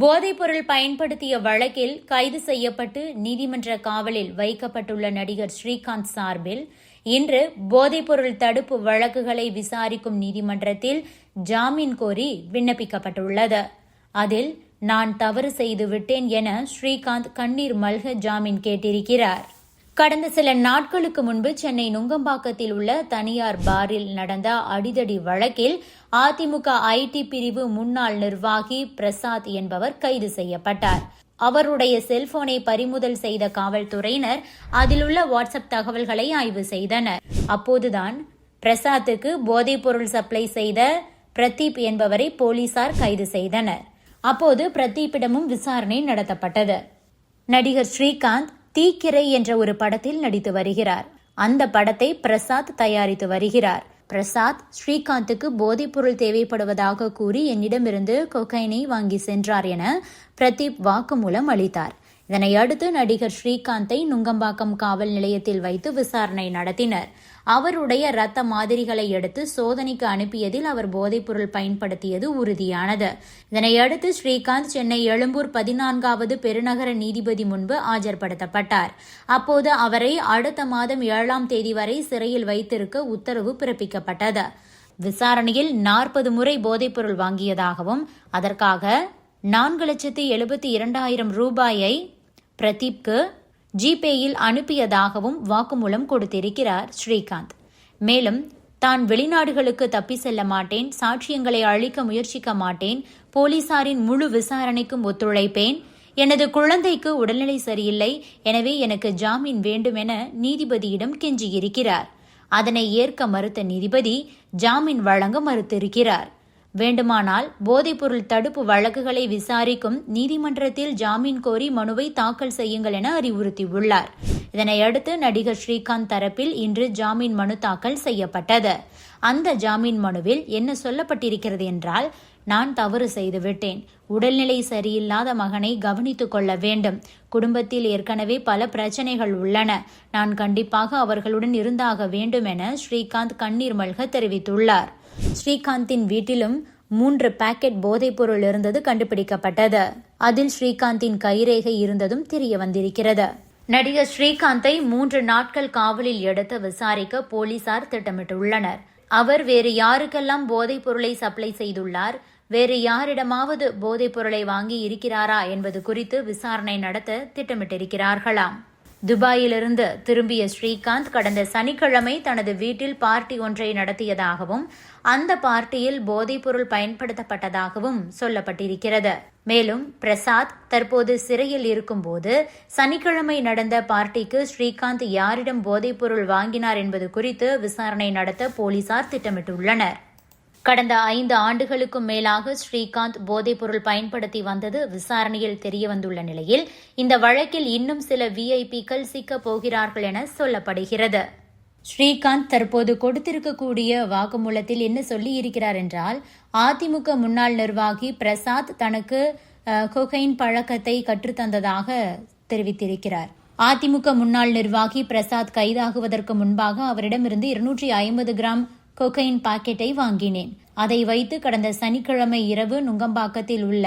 போதைப்பொருள் பயன்படுத்திய வழக்கில் கைது செய்யப்பட்டு நீதிமன்ற காவலில் வைக்கப்பட்டுள்ள நடிகர் ஸ்ரீகாந்த் சார்பில் இன்று போதைப்பொருள் தடுப்பு வழக்குகளை விசாரிக்கும் நீதிமன்றத்தில் ஜாமீன் கோரி விண்ணப்பிக்கப்பட்டுள்ளது. அதில் நான் தவறு செய்து விட்டேன் என ஸ்ரீகாந்த் கண்ணீர் மல்க ஜாமீன் கேட்டிருக்கிறார். கடந்த சில நாட்களுக்கு முன்பு சென்னை நுங்கம்பாக்கத்தில் உள்ள தனியார் பாரில் நடந்த அடிதடி வழக்கில் அதிமுக ஐடி பிரிவு முன்னாள் நிர்வாகி பிரசாத் என்பவர் கைது செய்யப்பட்டார். அவருடைய செல்போனை பறிமுதல் செய்த காவல்துறையினர் அதிலுள்ள வாட்ஸ்அப் தகவல்களை ஆய்வு செய்தனர். அப்போதுதான் பிரசாத்துக்கு போதைப்பொருள் சப்ளை செய்த பிரதீப் என்பவரை போலீசார் கைது செய்தனர். அப்போது பிரதீப்பிடமும் விசாரணை நடத்தப்பட்டது. நடிகர் ஸ்ரீகாந்த் தீக்கிரை என்ற ஒரு படத்தில் நடித்து வருகிறார். அந்த படத்தை பிரசாத் தயாரித்து வருகிறார். பிரசாத் ஸ்ரீகாந்துக்கு போதைப்பொருள் தேவைப்படுவதாக கூறி என்னிடமிருந்து கொக்கைனை வாங்கி சென்றார் என பிரதீப் வாக்குமூலம் அளித்தார். இதனை அடுத்து நடிகர் ஸ்ரீகாந்தை நுங்கம்பாக்கம் காவல் நிலையத்தில் வைத்து விசாரணை நடத்தினர். அவருடைய ரத்த மாதிரிகளை எடுத்து சோதனைக்கு அனுப்பியதில் அவர் போதைப்பொருள் பயன்படுத்தியது உறுதியானது. இதனையடுத்து ஸ்ரீகாந்த் சென்னை எழும்பூர் பதினான்காவது பெருநகர நீதிபதி முன்பு ஆஜர்படுத்தப்பட்டார். அப்போது அவரை அடுத்த மாதம் ஏழாம் தேதி வரை சிறையில் வைத்திருக்க உத்தரவு பிறப்பிக்கப்பட்டது. விசாரணையில் நாற்பது முறை போதைப்பொருள் வாங்கியதாகவும் அதற்காக நான்கு லட்சத்து எழுபத்தி இரண்டாயிரம் ரூபாயை பிரதீப்க்கு ஜிபேயில் அனுப்பியதாகவும் வாக்குமூலம் கொடுத்திருக்கிறார் ஸ்ரீகாந்த். மேலும் தான் வெளிநாடுகளுக்கு தப்பி செல்ல மாட்டேன் சாட்சியங்களை அழிக்க முயற்சிக்க மாட்டேன் போலீசாரின் முழு விசாரணைக்கும் ஒத்துழைப்பேன் எனது குழந்தைக்கு உடல்நிலை சரியில்லை எனவே எனக்கு ஜாமீன் வேண்டும் என நீதிபதியிடம் கெஞ்சியிருக்கிறார். அதனை ஏற்க மறுத்த நீதிபதி ஜாமீன் வழங்க மறுத்திருக்கிறார். வேண்டுமானால் போதைப்பொருள் தடுப்பு வழக்குகளை விசாரிக்கும் நீதிமன்றத்தில் ஜாமீன் கோரி மனுவை தாக்கல் செய்யுங்கள் என அறிவுறுத்தியுள்ளார். இதனையடுத்து நடிகர் ஸ்ரீகாந்த் தரப்பில் இன்று ஜாமீன் மனு தாக்கல் செய்யப்பட்டது. அந்த ஜாமீன் மனுவில் என்ன சொல்லப்பட்டிருக்கிறது என்றால் நான் தவறு செய்துவிட்டேன். உடல்நிலை சரியில்லாத மகனை கவனித்துக் கொள்ள வேண்டும். குடும்பத்தில் ஏற்கனவே பல பிரச்சனைகள் உள்ளன. நான் கண்டிப்பாக அவர்களுடன் இருந்தாக வேண்டும் என ஸ்ரீகாந்த் கண்ணீர் மல்க தெரிவித்துள்ளார். ஸ்ரீகாந்தின் வீட்டிலும் மூன்று பாக்கெட் போதைப்பொருள் இருந்தது கண்டுபிடிக்கப்பட்டது. அதில் ஸ்ரீகாந்தின் கைரேகை இருந்ததும் தெரிய வந்திருக்கிறது. நடிகர் ஸ்ரீகாந்தை மூன்று நாட்கள் காவலில் எடுத்து விசாரிக்க போலீசார் திட்டமிட்டுள்ளனர். அவர் வேறு யாருக்கெல்லாம் போதைப் பொருளை சப்ளை செய்துள்ளார்? வேறு யாரிடமாவது போதைப் பொருளை வாங்கி இருக்கிறாரா என்பது குறித்து விசாரணை நடத்த திட்டமிட்டிருக்கிறார்களாம். துபாயிலிருந்து திரும்பிய ஸ்ரீகாந்த் கடந்த சனிக்கிழமை தனது வீட்டில் பார்ட்டி ஒன்றை நடத்தியதாகவும் அந்த பார்ட்டியில் போதைப்பொருள் பயன்படுத்தப்பட்டதாகவும் சொல்லப்பட்டிருக்கிறது. மேலும் பிரசாத் தற்போது சிறையில் இருக்கும்போது சனிக்கிழமை நடந்த பார்ட்டிக்கு ஸ்ரீகாந்த் யாரிடம் போதைப்பொருள் வாங்கினார் என்பது குறித்து விசாரணை நடத்த போலீசார் திட்டமிட்டுள்ளனர். கடந்த ஐந்து ஆண்டுகளுக்கும் மேலாக ஸ்ரீகாந்த் போதைப்பொருள் பயன்படுத்தி வந்தது விசாரணையில் தெரியவந்துள்ள நிலையில் இந்த வழக்கில் இன்னும் சில விஐபிக்கள் சிக்கப் போகிறார்கள் என சொல்லப்படுகிறது. ஸ்ரீகாந்த் தற்போது கொடுத்திருக்கக்கூடிய வாக்குமூலத்தில் என்ன சொல்லி இருக்கிறார் என்றால் அதிமுக முன்னாள் நிர்வாகி பிரசாத் தனக்கு கொகைன் பழக்கத்தை கற்றுத்தந்ததாக தெரிவித்திருக்கிறார். அதிமுக முன்னாள் நிர்வாகி பிரசாத் கைதாகுவதற்கு முன்பாக அவரிடமிருந்து இருநூற்றி ஐம்பது கிராம் கொக்கைன் பாக்கெட்டை வாங்கினேன். அதை வைத்து கடந்த சனிக்கிழமை இரவு நுங்கம்பாக்கத்தில் உள்ள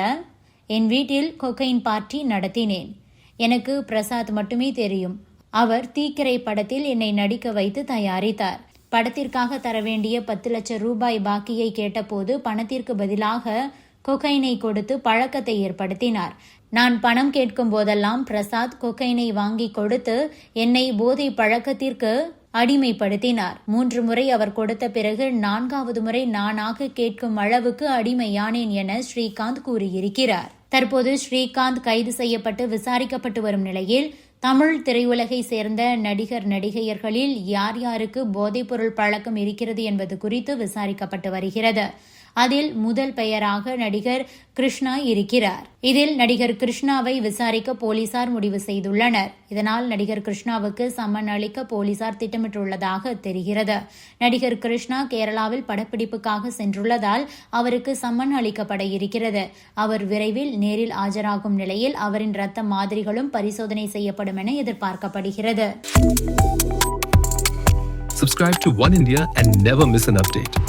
என் வீட்டில் கொக்கைன் பார்ட்டி நடத்தினேன். எனக்கு பிரசாத் மட்டுமே தெரியும். அவர் தீக்கிரை படத்தில் என்னை நடிக்க வைத்து தயாரித்தார். படத்திற்காக தர வேண்டிய பத்து லட்சம் ரூபாய் பாக்கியை கேட்டபோது பணத்திற்கு பதிலாக கொக்கைனை கொடுத்து பழக்கத்தை ஏற்படுத்தினார். நான் பணம் கேட்கும் போதெல்லாம் பிரசாத் கொக்கைனை வாங்கி கொடுத்து என்னை போதை பழக்கத்திற்கு அடிமைப்படுத்தினார். மூன்று முறை அவர் கொடுத்த பிறகு நான்காவது முறை நானாக கேட்கும் அளவுக்கு அடிமையானேன் என ஸ்ரீகாந்த் கூறியிருக்கிறார். தற்போது ஸ்ரீகாந்த் கைது செய்யப்பட்டு விசாரிக்கப்பட்டு வரும் நிலையில் தமிழ் திரையுலகை சேர்ந்த நடிகர் நடிகையர்களில் யார் யாருக்கு போதைப்பொருள் பழக்கம் இருக்கிறது என்பது குறித்து விசாரிக்கப்பட்டு வருகிறது. அதில் முதல் பெயராக நடிகர் கிருஷ்ணா இருக்கிறார். இதில் நடிகர் கிருஷ்ணாவை விசாரிக்க போலீசார் முடிவு செய்துள்ளனர். இதனால் நடிகர் கிருஷ்ணாவுக்கு சம்மன் அளிக்க போலீசார் திட்டமிட்டுள்ளதாக தெரிகிறது. நடிகர் கிருஷ்ணா கேரளாவில் படப்பிடிப்புக்காக சென்றுள்ளதால் அவருக்கு சம்மன் அளிக்கப்பட இருக்கிறது. அவர் விரைவில் நேரில் ஆஜராகும் நிலையில் அவரின் ரத்த மாதிரிகளும் பரிசோதனை செய்யப்படும் என எதிர்பார்க்கப்படுகிறது. Subscribe to One India and never miss an update.